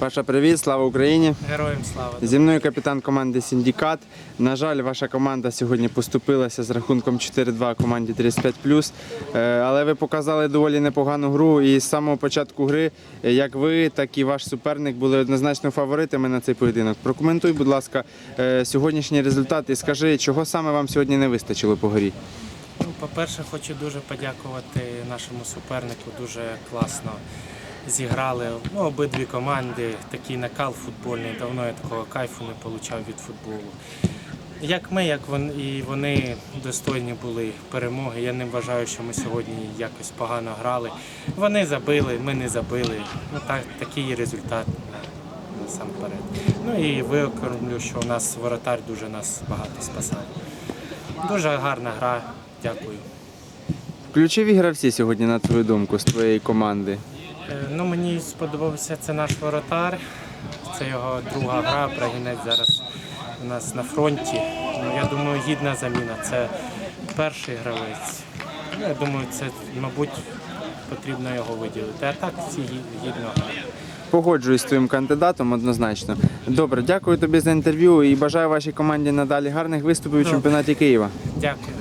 Паша, привіт, слава Україні! Героям слава. Зі мною капітан команди Сіндікат. На жаль, ваша команда сьогодні поступилася з рахунком 4-2 команді 35+. Е, Але ви показали доволі непогану гру. І з самого початку гри, е, як ви, так і ваш суперник були однозначно фаворитами на цей поєдинок. Прокоментуй, будь ласка, е, сьогоднішній результат і скажи, чого саме вам сьогодні не вистачило по грі. Ну, по-перше, хочу дуже подякувати нашому супернику. Дуже класно зіграли. Ну, обидві команди, такий накал футбольний. Давно я такого кайфу не отримав від футболу. Як ми, як вони, і вони достойні були перемоги. Я не вважаю, що ми сьогодні якось погано грали. Вони забили, ми не забили. Ну так, такий результат насамперед. Ну і виокремлю, що у нас воротар дуже нас багато спасав. Дуже гарна гра. Дякую. Ключові гравці сьогодні, на твою думку, з твоєї команди. Е, Ну, мені сподобався це наш воротар. Це його друга гра. Прагінець зараз у нас на фронті. Ну, я думаю, гідна заміна. Це перший гравець. Ну, я думаю, це, мабуть, потрібно його виділити. А так всі гідно. Погоджуюсь з твоїм кандидатом однозначно. Добре, дякую тобі за інтерв'ю і бажаю вашій команді надалі гарних виступів у чемпіонаті Києва. Дякую.